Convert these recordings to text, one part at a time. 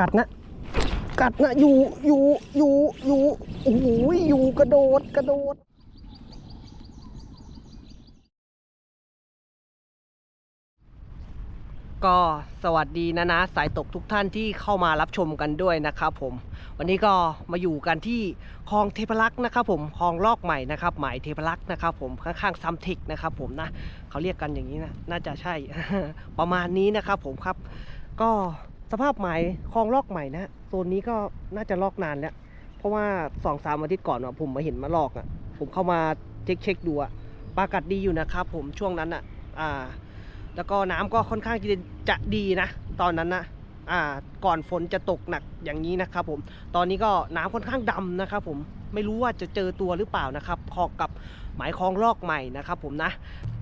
กัดนะ กัดนะอยู่อยู่อยู่อยู่โอ้โหอยู่กระโดดกระโดดก็สวัสดีนะนะสายตกทุกท่านที่เข้ามารับชมกันด้วยนะครับผม วันนี้ก็มาอยู่กันที่คลองเทพรักษ์นะครับผมคลองลอกใหม่นะครับหมายเทพรักษ์นะครับผมข้างๆซัมเทคนะครับผมนะเขาเรียกกันอย่างนี้นะน่าจะใช่ประมาณนี้นะครับผมครับ ก็ สภาพใหมายคลองลอกใหม่นะโซนนี้ก็น่าจะลอกนานแล้ว เพราะว่าสองสามอาทิตย์ก่อนผมมาเห็นมาลอกอะผมเข้ามาเช็คเช็คดูอะปลากัดดีอยู่นะครับผมช่วงนั้นอะอ่า แล้วก็น้ำก็ค่อนข้างจะดีนะ ตอนนั้นนะอ่า ก่อนฝนจะตกหนักอย่างนี้นะครับผม ตอนนี้ก็น้ำค่อนข้างดำนะครับผม ไม่รู้ว่าจะเจอตัวหรือเปล่านะครับคอกับหมายคลองลอกใหม่นะครับผมนะ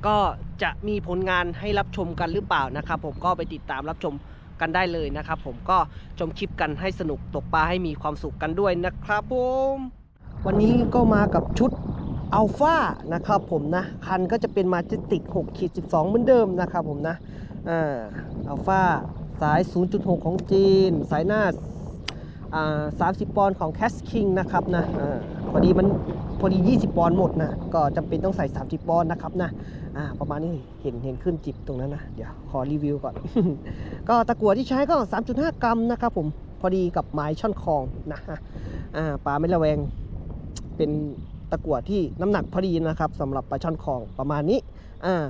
ก็จะมีผลงานให้รับชมกันหรือเปล่านะครับผมก็ไปติดตามรับชม กันได้เลยนะครับผมก็ชมคลิปกันให้สนุกตกปลาให้มีความสุขกันด้วยนะครับผมวันนี้ก็มากับชุดอัลฟานะครับผมนะ คันก็จะเป็นมาจิติก6ขีด12 เหมือนเดิมนะครับผมนะอ่าอัลฟาสาย 0.6 ของจีน สายหน้าอ่า30 ปอนด์ของ c a s King นะครับนะอพอดีมัน พอดี 20 ปอนด์หมดนะก็จำเป็นต้องใส่ 30 ปอนด์นะครับนะอ่าประมาณนี้เห็นเห็นขึ้นจิบตรงนั้นนะ เดี๋ยวขอรีวิวก่อน ก็ตะกั่วที่ใช้ก็ 3.5 กรัมนะครับผมพอดีกับไม้ช่อนคองนะฮะอ่าปลาไม่ระแวงเป็นตะกั่วที่น้ำหนักพอดีนะครับสำหรับปลาช่อนคองประมาณนี้อ่า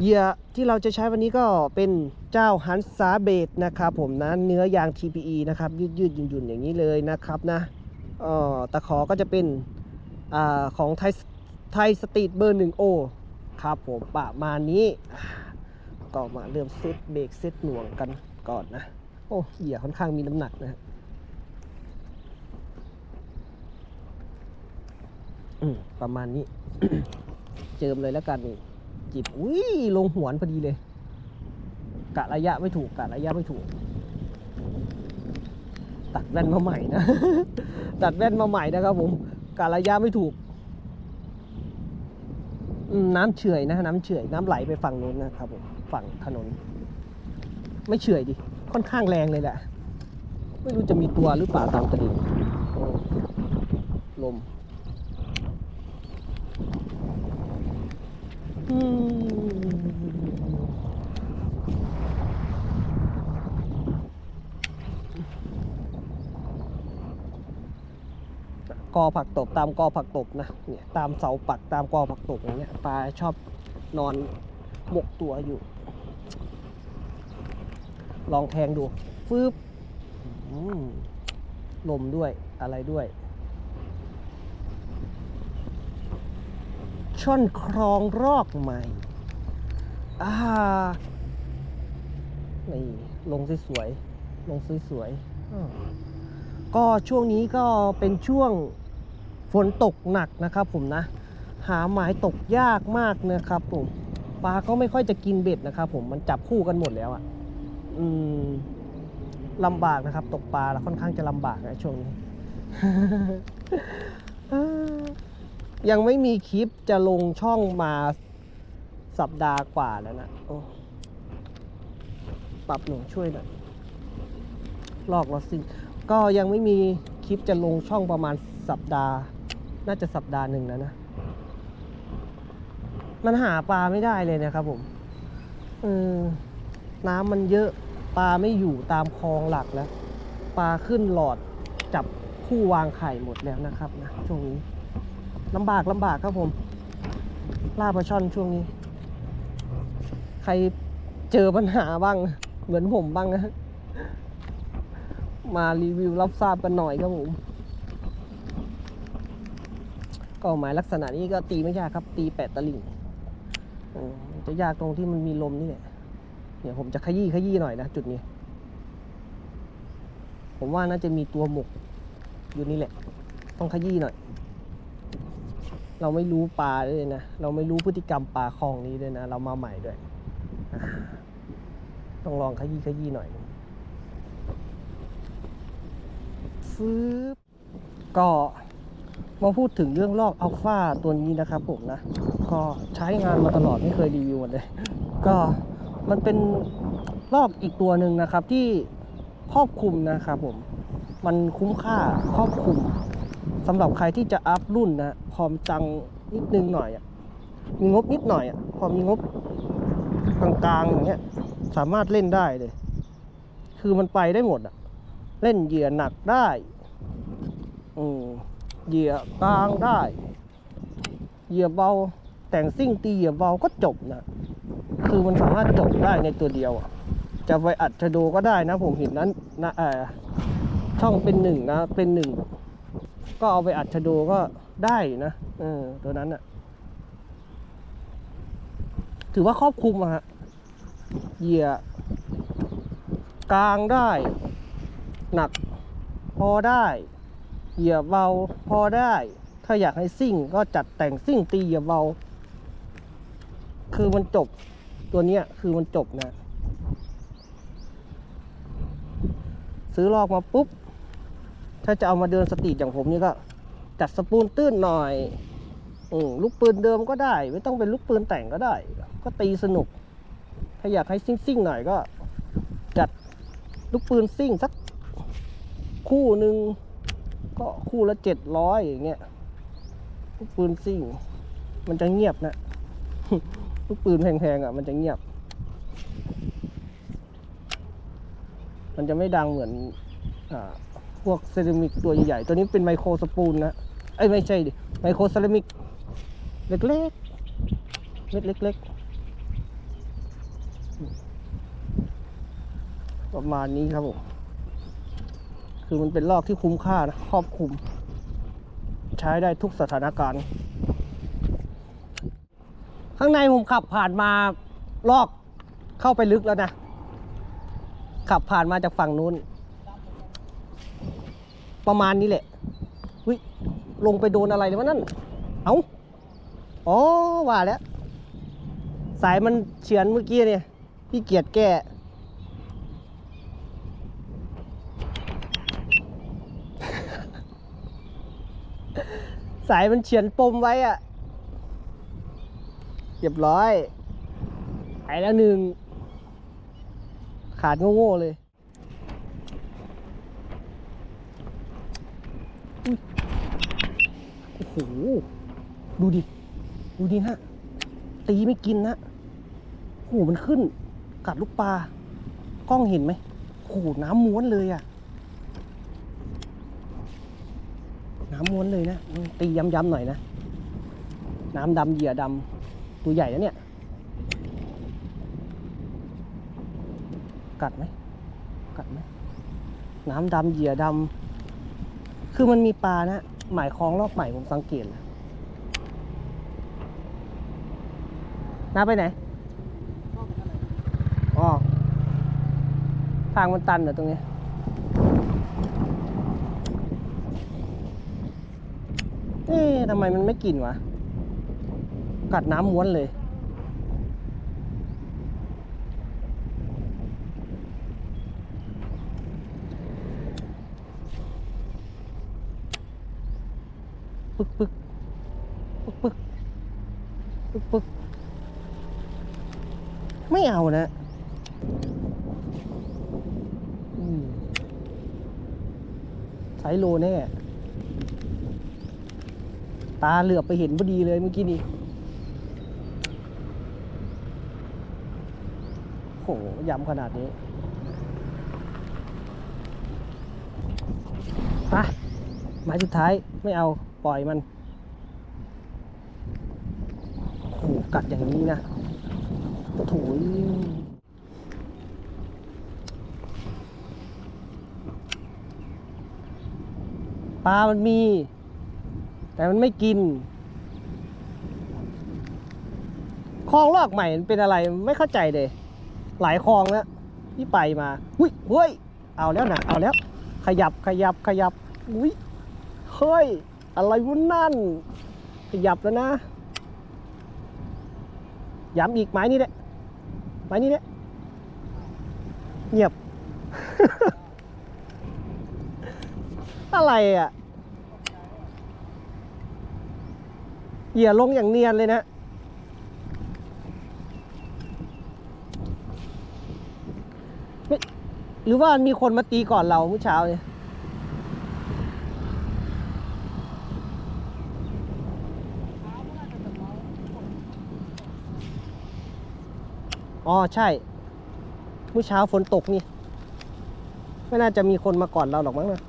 เหยื่อที่เราจะใช้วันนี้ก็เป็นเจ้าฮันซาเบดนะครับผมนะเนื้อยาง TPE นะครับยืดยืดหยุ่นหยุ่นๆอย่างนี้เลยนะครับนะอ่อตะขอก็จะเป็น อของไทยไทยสตรีทเบอร์หนึ่งโอครับผมประมาณนี้ก็มาเริ่มเซตเบรกเซตหน่วงกันก่อนนะ โอ้เหยื่อค่อนข้างมีน้ำหนักนะประมาณนี้ เจิมเลยแล้วกันนี่จิบอุ้ยลงหวนพอดีเลย กะระยะไม่ถูกกะระยะไม่ถูก ตัดแว่นมาใหม่นะ ตัดแว่นมาใหม่นะครับผม กะระยะไม่ถูกน้ำเฉื่อยนะ น้ำเฉื่อยน้ำไหลไปฝั่งนู้นนะครับผมฝั่งถนน ไม่เฉื่อยดิ ค่อนข้างแรงเลยแหละ ไม่รู้จะมีตัวหรือเปล่าตามตลิ่งลม อืม กอผักตบตามกอผักตบนะเนี่ยตามเสาปักตามกอผักตบอย่างเงี้ยปลาชอบนอนหมกตัวอยู่ ลองแทงดูฟืบลมด้วยอะไรด้วย ช่อนครองรอกใหม่อ่านี่ลงสวยๆลงสวยๆก็ช่วงนี้ก็เป็นช่วง ฝนตกหนักนะครับผมนะ หาหมายตกยากมากนะครับผมปลาก็ไม่ค่อยจะกินเบ็ดนะครับผมมันจับคู่กันหมดแล้วอะ่ะอืมลำบากนะครับ ตกปลาแล้วค่อนข้างจะลำบากนะช่วงนี้ยังไม่มีคลิปจะลงช่องมาสัปดาห์กว่าแล้วนะปรับหนูช่วยหน่อยลอกลอซิก็ยังไม่มีคลิปจะลงช่องประมาณสัปดาห์ น่าจะสัปดาห์หนึ่งแล้วนะ มันหาปลาไม่ได้เลยนะครับผมเออน้ำมันเยอะปลาไม่อยู่ตามคลองหลักแล้ว ปลาขึ้นหลอดจับคู่วางไข่หมดแล้วนะครับนะช่วงนี้ลำบากลำบากครับผมล่าปลาช่อนช่วงนี้ ใครเจอปัญหาบ้าง เหมือนผมบ้างนะมารีวิวรับทราบกันหน่อยครับผม ก็หมายลักษณะนี้ก็ตีไม่ยากครับ ตีแปดตะลิ่งจะยากตรงที่มันมีลมนี่แหละเดี๋ยวผมจะขยี้ขยี้หน่อยนะจุดนี้ ผมว่าน่าจะมีตัวหมกอยู่นี่แหละ ต้องขยี้หน่อย เราไม่รู้ปลาด้วยนะ เราไม่รู้พฤติกรรมปลาคลองนี้ด้วยนะ เรามาใหม่ด้วย ต้องลองขยี้ขยี้หน่อยฟืบก็ มาพูดถึงเรื่องลอกอัลฟาตัวนี้นะครับผมนะ ก็ใช้งานมาตลอดไม่เคยรีวิวหมดเลย ก็มันเป็นลอกอีกตัวหนึ่งนะครับที่ครอบคลุมนะครับผม มันคุ้มค่าครอบคลุมสำหรับใครที่จะอัพรุ่นนะพอมจังนิดนึงหน่อยอมีงบนิดหน่อยอพอมีงบกลางๆอย่างเงี้ยสามารถเล่นได้เลย คือมันไปได้หมดอะเล่นเหยื่อหนักได้ เหยื่อกลางได้ เหยื่อเบา แต่งซิ่งตีเหยื่อเบาก็จบนะ คือมันสามารถจบได้ในตัวเดียวอะจะไปอัดชะโดก็ได้นะ ผมเห็นนั้นนะเออช่องเป็นหนึ่งนะ เป็นหนึ่ง ก็เอาไปอัดชะโดก็ได้นะเออตัวนั้นอะถือว่าครอบคลุมอะฮะ เหยื่อกลางได้ หนักพอได้ เหยื่อเบาพอได้ ถ้าอยากให้ซิ่งก็จัดแต่งซิ่งตีเหยื่อเบา คือมันจบตัวเนี้ยคือมันจบนะ ซื้อลอกมาปุ๊บ ถ้าจะเอามาเดินสตรีทอย่างผมนี่ก็ จัดสปูนตื้นหน่อยอืลูกปืนเดิมก็ได้ ไม่ต้องเป็นลูกปืนแต่งก็ได้ ก็ตีสนุก ถ้าอยากให้ซิ่งๆหน่อยก็ จัดลูกปืนซิ่งสักคู่หนึ่ง ก็คู่ละเจ็ดร้อยอย่างเงี้ยลูกปืนซิ่ง มันจะเงียบนะลูกปืนแพงๆอะ มันจะเงียบ มันจะไม่ดังเหมือนอ่าพวกเซรามิกตัวใหญ่ๆตัวนี้เป็นไมโครสปูนนะเอ้ไม่ใช่ดิไมโครเซรามิกเล็กๆเม็ดเล็กๆประมาณนี้ครับผม คือมันเป็นลอกที่คุ้มค่านะครอบคลุม ใช้ได้ทุกสถานการณ์ ข้างในผมขับผ่านมาลอกเข้าไปลึกแล้วนะ ขับผ่านมาจากฝั่งนู้น ประมาณนี้แหละวิลงไปโดนอะไรเลยวะนั่น เอา้าอ๋อว่าแล้ว สายมันเฉือนเมื่อกี้เนี่ยพี่เกียรติแก้ สายมันเฉือนปมไว้อะเรียบร้อยหายแล้วหนึ่ง ขาดโง่ๆเลยโอ้โห ดูดิ ดูดิฮะ ตีไม่กินนะโอ้โห มันขึ้น กัดลูกปลา กล้องเห็นไหมโอ้โห น้ำม้วนเลยอะน้ำ ม้วนเลยนะ ตีย้ำๆหน่อยนะ น้ำดำเหยื่อดำตัวใหญ่นะเนี่ย กัดไหมกัดไหมน้ำดำเหยื่อดำคือมันมีปลานะหมายคล้องรอบใหม่ผมสังเกตแล้วน้าไปไหนอ๋อทางมันตันเหรอตรงนี้ เอ๊ะทำไมมันไม่กินวะ กัดน้ำม้วนเลยปึกปึกปึกปึกปึกปึกไม่เอานะใช้โลแน่ ตาเหลือบไปเห็นพอดีเลยเมื่อกี้นี้โหย้ำขนาดนี้ไปหมายสุดท้ายไม่เอาปล่อยมันโหกัดอย่างนี้นะโถยปลามันมี แต่มันไม่กินคลองลอกใหม่มันเป็นอะไรไม่เข้าใจเลยหลายคลองแล้วที่ไปมาอุ้ยเฮ้ยเอาแล้วนะเอาแล้ว ขยับขยับขยับอุ้ยเฮ้ยอะไรวะนั่น ขยับแล้วนะย้ำอีกไม้นี่แหละไม้นี่แหละเงียบ อะไรอะ เหยื่อลงอย่างเนียนเลยนะ หรือว่ามีคนมาตีก่อนเราเมื่อเช้าเนี่ยอ๋อ ใช่เมื่อเช้าฝนตกนี่ ไม่น่าจะมีคนมาก่อนเราหรอกมั้งนะ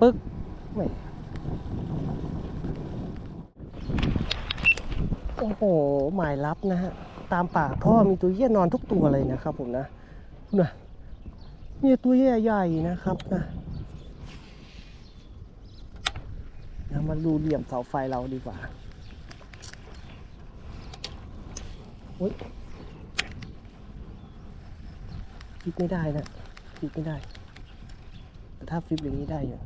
ปึ๊กไม่โอ้โห หมายลับนะฮะ ตามป่าท่อมีตัวเหี้ยนอนทุกตัวเลยนะครับผมนะนะมีตัวเหี้ยใหญ่นะครับนะเรามาดูเหลี่ยมเสาไฟเราดีกว่าโอ๊ยฟิปไม่ได้นะฟิปไม่ได้ แต่ถ้าฟลิปอย่างนี้ได้อยู่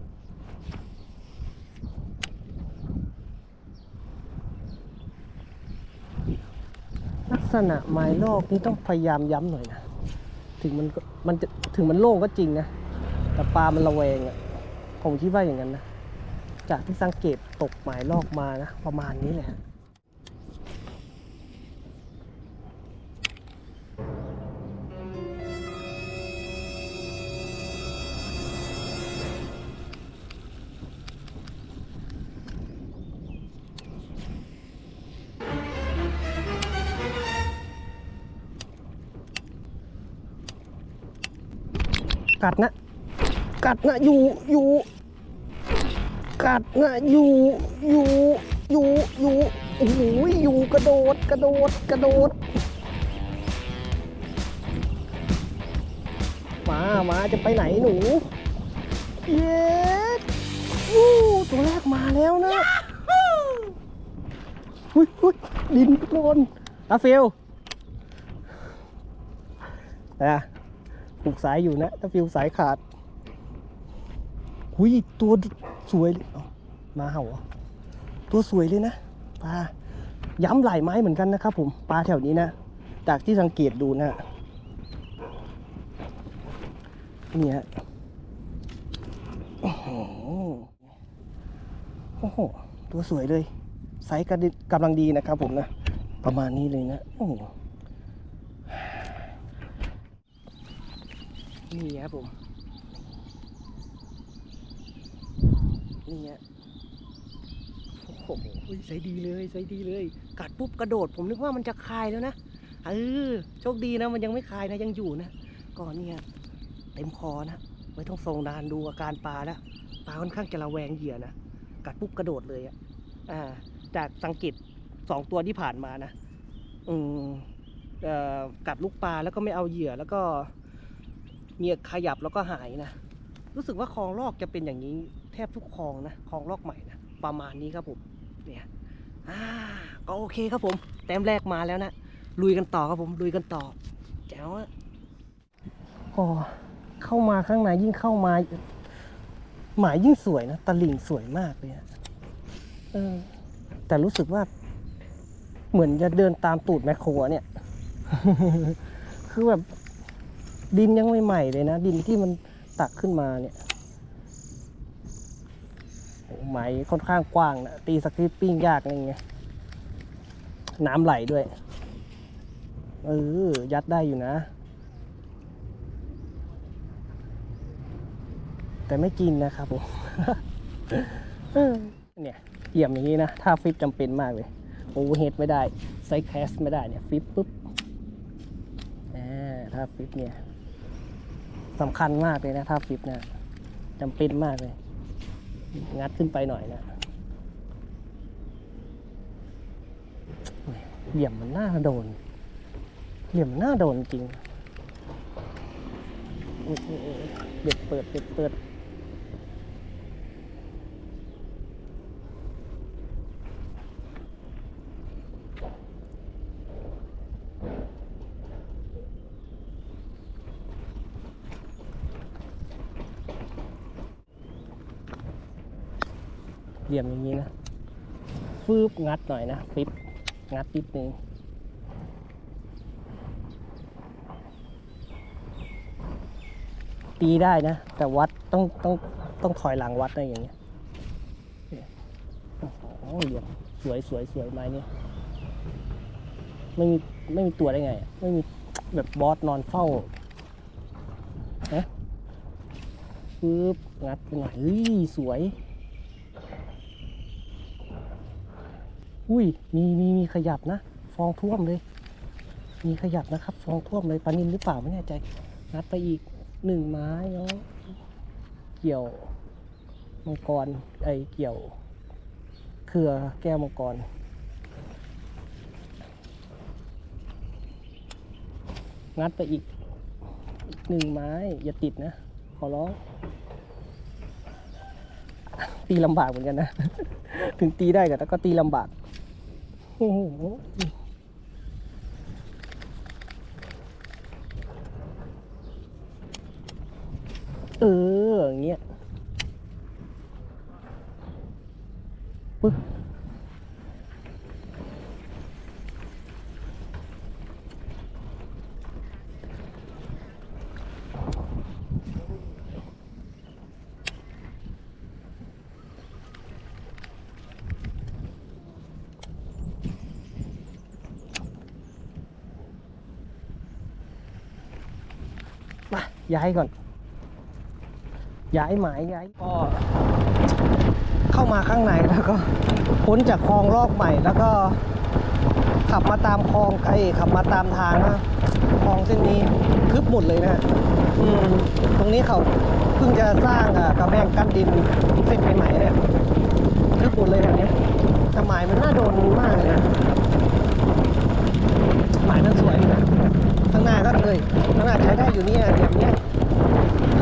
ษณะไม้ลอกนี่ต้องพยายามย้ำหน่อยนะ ถึงมันมันจะถึงมันโล่งก็จริงนะ แต่ปลามันระแวงอะผมคิดว่าอย่างนั้นนะ จากที่สังเกตตกหมายลอกมานะ ประมาณนี้แหละ กัดนะ กัดนะอยู่อยู่ กัดนะอยู่อยู่อยู่อยู่โอ้โหอยู่กระโดดกระโดดกระโดดมามาจะไปไหนหนู เย้วู้ตัวแรกมาแล้วนะหุ้ยหุ้ยดินโดนอาเฟลแต่ป ลูกสายอยู่นะ ถ้าฟิวสายขาดหุยตัวสวยเลยเอ้ามาเห่าตัวสวยเลยนะปลาย้ำหลายไม้เหมือนกันนะครับผมปลาแถวนี้นะ จากที่สังเกตดูนะนี่ฮะโอ้โหโอ้โหตัวสวยเลยไซส์กระดิกำลังดีนะครับผมนะ ประมาณนี้เลยนะโอ้โห นี่ครับผมนี่ฮะโอ้โหใส่ดีเลยใส่ดีเลย กัดปุ๊บกระโดด ผมนึกว่ามันจะคายแล้วนะเออโชคดีนะมันยังไม่คายนะยังอยู่นะก่อนเนี่ยเต็มคอนะไม่ต้องส่งนานดูอาการปลาแล้วปลาค่อนข้างจะระแวงเหยื่อนะกัดปุ๊บกระโดดเลยอะอ่า จากสังเกตสองตัวที่ผ่านมานะ อืมเอ่อกัดลูกปลาแล้วก็ไม่เอาเหยื่อแล้วก็ มีขยับแล้วก็หายนะ รู้สึกว่าคลองลอกจะเป็นอย่างนี้แทบทุกคลองนะคลองลอกใหม่นะประมาณนี้ครับผมเนี่ยอ่าก็โอเคครับผมแต้มแรกมาแล้วนะลุยกันต่อครับผมลุยกันต่อแจ๋วอะก็เข้ามาข้างในยิ่งเข้ามา หมายยิ่งสวยนะตะลิ่งสวยมากเลยอะเออแต่รู้สึกว่า เหมือนจะเดินตามตูดแมคโครเนี่ย คือแบบ ดินยังไม่ใหม่เลยนะ ดินที่มันตักขึ้นมาเนี่ยโอ้ไหมค่อนข้างกว้างนะ ตีสคริปปิ้งยากอะไรเงี้ยน้ำไหลด้วย เออ ยัดได้อยู่นะ แต่ไม่กินนะครับผมเนี่ยเหยี่ยมอย่างนี้นะ ถ้าฟิปจำเป็นมากเลย โอเวอร์เฮดไม่ได้ ไซส์แคสไม่ได้เนี่ย ฟิปปุ๊บ อ่า ถ้าฟิปเนี่ย สำคัญมากเลยนะท่าฟิปนะจำเป็นมากเลย งัดขึ้นไปหน่อยนะเหลี่ยมมันน่าโดน เหลี่ยมมันน่าโดนจริงอุ๊ยอุ๊ยอุ๊ยเด็ดเปิดเด็ดเปิด เหลี่ยมอย่างนี้นะฟืบงัดหน่อยนะฟิปงัดนิดนึงตีได้นะ แต่วัดต้องต้องต้องถอยหลังวัดนะอย่างเงี้ยโอ้โหเหลี่ยมสวยสวยสวยไม้นี่ไม่มีไม่มีตัวได้ไง ไม่มีแบบบอสนอนเฝ้านะปึ๊บงัดไปหน่อยเฮ้ยสวย อุ้ยมีมีมีขยับนะ ฟองท่วมเลย มีขยับนะครับ ฟองท่วมเลยปลานินหรือเปล่าไม่แน่ใจงัดไปอีกหนึ่งไม้แล้วเกี่ยวมังกรไอเกี่ยว เครือแก้วมังกรงัดไปอีกอีกหนึ่งไม้ อย่าติดนะ ขอร้อง ตีลำบากเหมือนกันนะ ถึงตีได้แต่ก็ตีลำบาก โอ้โหเอออย่างเงี้ย ย้ายก่อน ย้ายหมายย้ายก็เข้ามาข้างในแล้วก็พ้นจากคลองลอกใหม่แล้วก็ ขับมาตามคลองไอ้ขับมาตามทางนะคลองเส้นนี้ทึบหมดเลยนะอืมตรงนี้เขาเพิ่งจะสร้างอะกระแพงกั้นดินเส้นใหม่ๆเนี่ยทึบหมดเลยแบบนี้แต่หมายมันน่าโดนมากเลยนะหมายมันสวยนะข้างหน้าก็เลยข้างหน้าใช้ได้อยู่เนี่ยแบบเนี้ย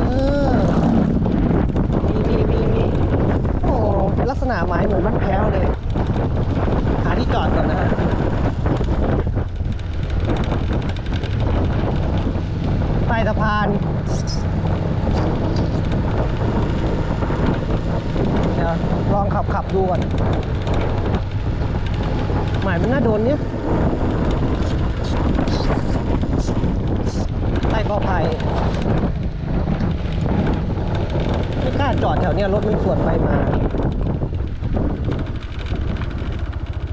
เออมีมีมีมีโอ้ลักษณะไม้เหมือนมันแพ้วเลย หาที่จอดก่อนนะฮะใต้สะพานเดี๋ยวลองขับขับดูก่อนหมายมันน่าโดนเนี่ยใต้กอไผ่ ไม่กล้าจ อดแถวเนี้ยรถมันสวนไปมา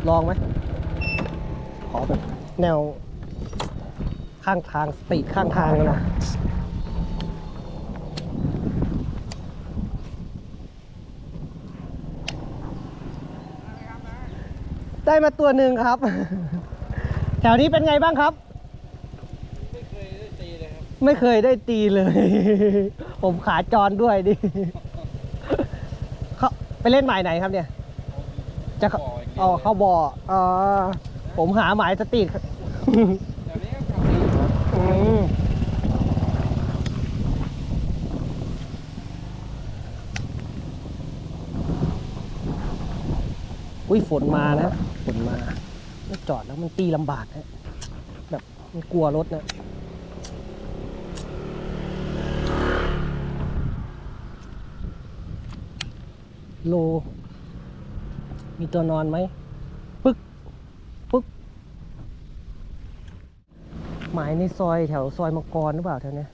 ลองไหม ขอแบบแนว ข้างทางสตรีทข้างทางนะได้มาตัวหนึ่งครับ แถวนี้เป็นไงบ้างครับ ไม่เคยได้ตีเลยครับ ไม่เคยได้ตีเลย ผมขาจรด้วยดิเขา ไปเล่นหมายไหนครับเนี่ย จะเข้าบ่อย่างดียวอ๋อเข้าบ่ออ๋อผมหาหมายสตรีทเดี๋ยวนี้ก็ขับดีครับอืมอุ้ยฝนมานะฝนมาแล้วจอดแล้วมันตีลำบากนะแบบมันกลัวรถนะ โล มีตัวนอนไหมปึ๊กปึ๊กหมายในซอยแถวซอยมังกรหรือเปล่าแถวเนี้ย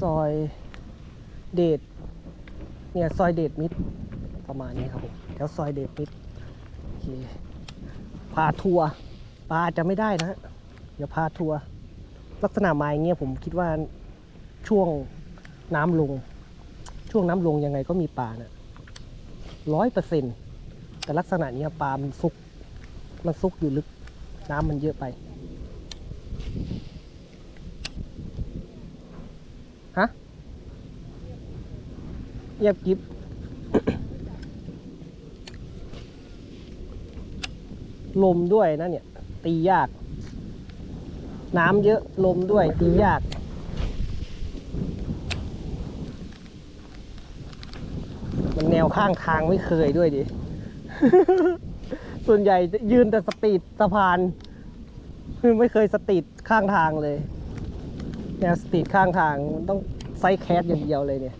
ซอยเดชเนี่ยซอยเดชมิตรประมาณนี้ครับผมแถวซอยเดชมิตรโอเคพาทัวร์ปลาจจะไม่ได้นะฮะเดี๋ยวพาทัวร์ลักษณะไม้เงี้ยผมคิดว่าช่วงน้ำลง ช่วงน้ำลงยังไงก็มีปลานะ ร้อยเปอร์เซ็นต์แต่ลักษณะเนี้ยปลามันซุก มันซุกอยู่ลึก น้ำมันเยอะไป ฮะเยียบกิบลมด้วยนะเนี่ย ตียาก น้ำเยอะลมด้วยตียาก มันแนวข้างทางไม่เคยด้วยดิ ส่วนใหญ่จะยืนแต่สตรีทสะพานคือไม่เคยสตรีทข้างทางเลย แนวสตรีทข้างทางมันต้องไซส์แคสอย่างเดียวเลยเนี่ย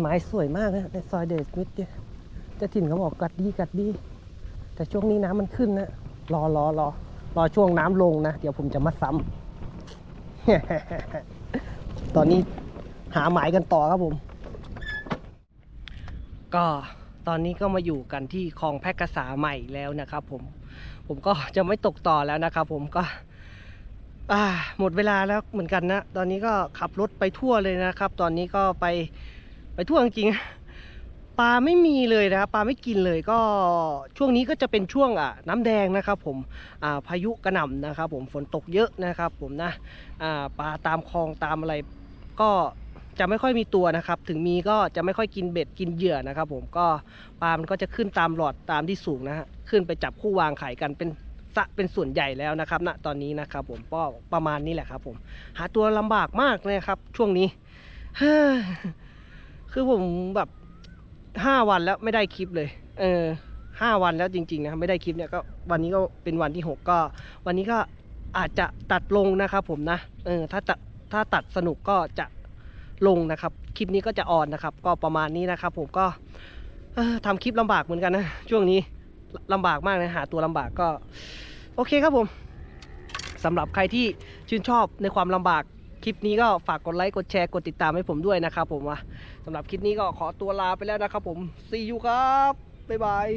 ไม้สวยมากนะในซอยเดชมิดเนี่ยเจะถิ่นเขาบอกกัดดีกัดดี แต่ช่วงนี้น้ำมันขึ้นนะ รอรอรอรอช่วงน้ำลงนะ เดี๋ยวผมจะมาซ้ำ ตอนนี้หาหมายกันต่อครับผม ก็ตอนนี้ก็มาอยู่กันที่คลองแพร่กษาใหม่แล้วนะครับผม ผมก็จะไม่ตกต่อแล้วนะครับผมก็หมดเวลาแล้วเหมือนกันนะ ตอนนี้ก็ขับรถไปทั่วเลยนะครับ ตอนนี้ก็ไปไปทั่วจริงๆ ปลาไม่มีเลยนะครับปลาไม่กินเลยก็ช่วงนี้ก็จะเป็นช่วงอะน้ำแดงนะครับผมอ่าพายุกระหน่ำนะครับผมฝนตกเยอะนะครับผมนะอ่าปลาตามคลองตามอะไรก็จะไม่ค่อยมีตัวนะครับ ถึงมีก็จะไม่ค่อยกินเบ็ดกินเหยื่อนะครับ ผมก็ปลามันก็จะขึ้นตามหลอดตามที่สูงนะฮะขึ้นไปจับคู่วางไข่กันเป็นสะเป็นส่วนใหญ่แล้วนะครับณตอนนี้นะครับผมก็ประมาณนี้แหละครับ ผม หาตัวลำบากมากเลยครับ ช่วงนี้คือผมแบบ ห้าวันแล้วไม่ได้คลิปเลย เออห้าวันแล้วจริงๆนะครับไม่ได้คลิปเนี่ยก็วันนี้ก็เป็นวันที่หกก็ วันนี้ก็อาจจะตัดลงนะครับผมนะ เออถ้าตัดถ้าตัดสนุกก็จะลงนะครับ คลิปนี้ก็จะออนนะครับ ก็ประมาณนี้นะครับ ผมก็เอ่อทำคลิปลำบากเหมือนกันนะช่วงนี้ลำบากมากนะหาตัวลำบากก็ โอเคครับผมสำหรับใครที่ชื่นชอบในความลำบาก คลิปนี้ก็ฝากกดไลค์กดแชร์กดติดตามให้ผมด้วยนะครับผมว่าสำหรับคลิปนี้ก็ขอตัวลาไปแล้วนะครับผมซีอูครับบ๊ายบาย